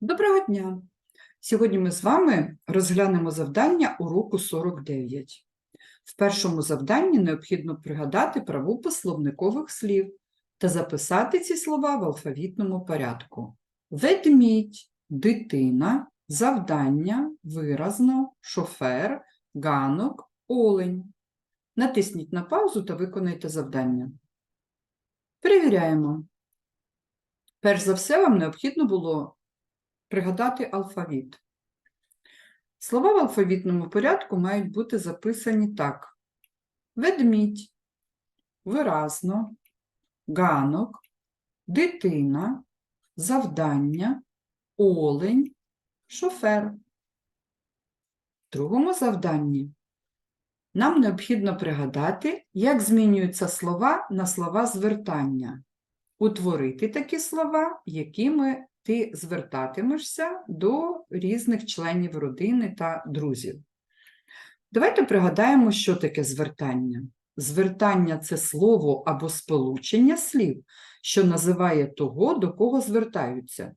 Доброго дня! Сьогодні ми з вами розглянемо завдання уроку 49. В першому завданні необхідно пригадати правопис словникових слів та записати ці слова в алфавітному порядку. Ведмідь, дитина, завдання, виразно, шофер, ганок, олень. Натисніть на паузу та виконайте завдання. Перевіряємо. Перш за все, вам необхідно було пригадати алфавіт. Слова в алфавітному порядку мають бути записані так: ведмідь, виразно, ганок, дитина, завдання, олень, шофер. В другому завданні нам необхідно пригадати, як змінюються слова на слова звертання, утворити такі слова, якими ти звертатимешся до різних членів родини та друзів. Давайте пригадаємо, що таке звертання. Звертання це слово або сполучення слів, що називає того, до кого звертаються.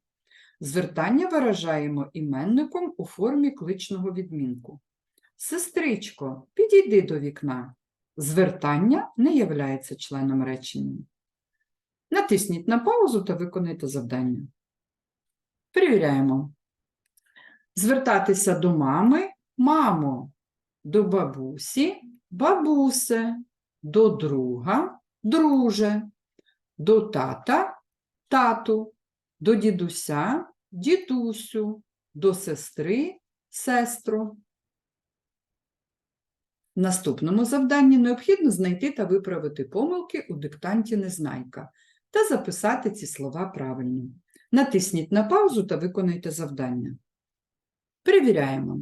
Звертання виражаємо іменником у формі кличного відмінку. Сестричко, підійди до вікна. Звертання не являється членом речення. Натисніть на паузу та виконайте завдання. Перевіряємо. Звертатися до мами мамо, до бабусі бабусе, до друга друже, до тата тату, до дідуся дідусю, до сестри сестру. В наступному завданні необхідно знайти та виправити помилки у диктанті Незнайка та записати ці слова правильно. Натисніть на паузу та виконайте завдання. Перевіряємо.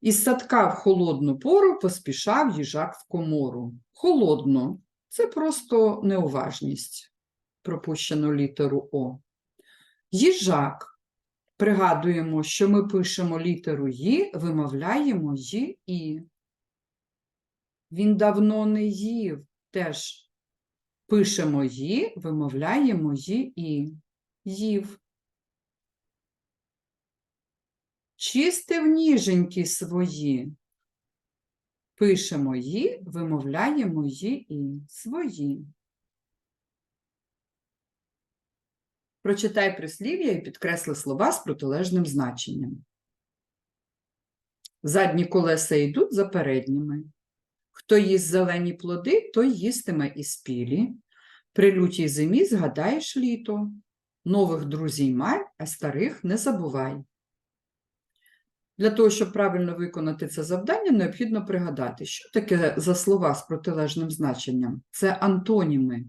Із садка в холодну пору поспішав їжак в комору. Холодно це просто неуважність, пропущено літеру О. Їжак. Пригадуємо, що ми пишемо літеру Ї, вимовляємо Ї і. Він давно не їв, теж пишемо Ї, вимовляємо Ї і. Їв. Чистив ніженькі свої. Пишемо Ї, вимовляємо Ї і. Свої. Прочитай прислів'я і підкресли слова з протилежним значенням. Задні колеса йдуть за передніми. Хто їсть зелені плоди, той їстиме і спілі. При лютій зимі згадаєш літо. Нових друзів май, а старих не забувай. Для того, щоб правильно виконати це завдання, необхідно пригадати, що таке за слова з протилежним значенням. Це антоніми.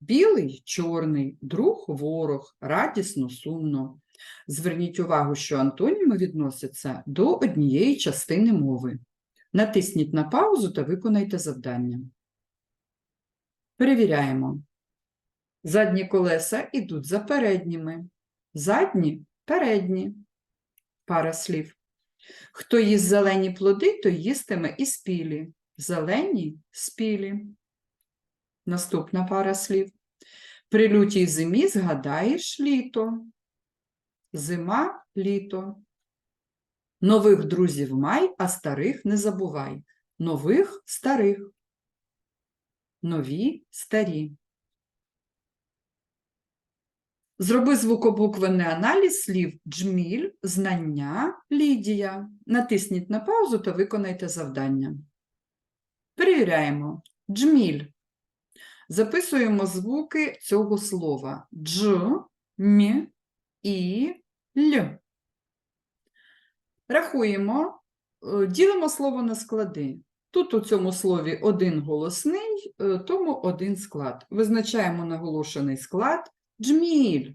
Білий чорний, друг ворог, радісно, сумно. Зверніть увагу, що антоніми відносяться до однієї частини мови. Натисніть на паузу та виконайте завдання. Перевіряємо. Задні колеса йдуть за передніми. Задні передні. Пара слів. Хто їсть зелені плоди, то їстиме і спілі. Зелені спілі. Наступна пара слів. При лютій зимі згадаєш літо. Зима літо. Нових друзів май, а старих не забувай. Нових старих. Нові старі. Зроби звукобуквенний аналіз слів джміль, знання, Лідія. Натисніть на паузу та виконайте завдання. Перевіряємо. Джміль. Записуємо звуки цього слова дж, м, і, л. Рахуємо, е, ділимо слово на склади. Тут у цьому слові один голосний, е, тому один склад. Визначаємо наголошений склад джміль.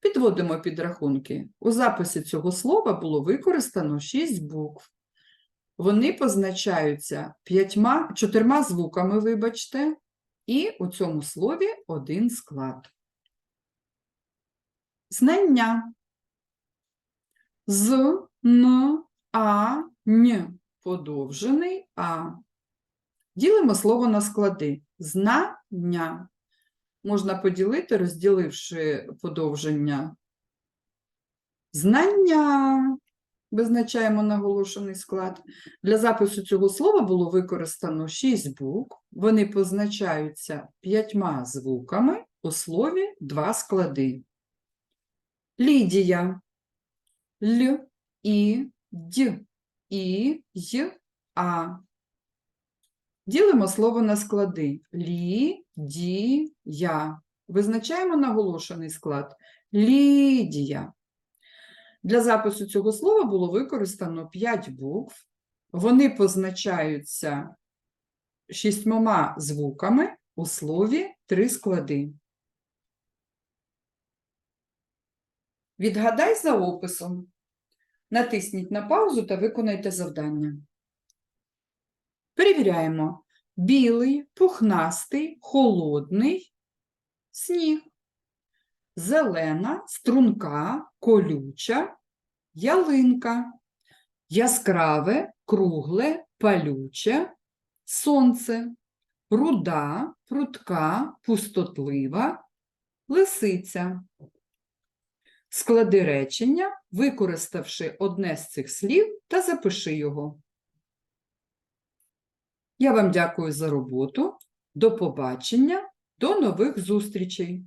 Підводимо підрахунки. У записі цього слова було використано 6 букв. Вони позначаються п'ятьма, чотирма звуками, вибачте, і у цьому слові один склад. Знання. З, Н, А, Н. Подовжений А. Ділимо слово на склади. Знання. Можна поділити, розділивши подовження Знання. Визначаємо наголошений склад. Для запису цього слова було використано шість букв. Вони позначаються п'ятьма звуками у слові два склади. Лідія. Л, І, Д, І, Й, А. Ділимо слово на склади. Лі, ді, я. Визначаємо наголошений склад. Лідія. Для запису цього слова було використано 5 букв. Вони позначаються шістьмома звуками у слові три склади. Відгадай за описом. Натисніть на паузу та виконайте завдання. Перевіряємо. Білий, пухнастий, холодний, сніг. Зелена, струнка, колюча, ялинка. Яскраве, кругле, палюче, сонце. Руда, прудка, пустотлива, лисиця. Склади речення, використавши одне з цих слів та запиши його. Я вам дякую за роботу. До побачення, до нових зустрічей!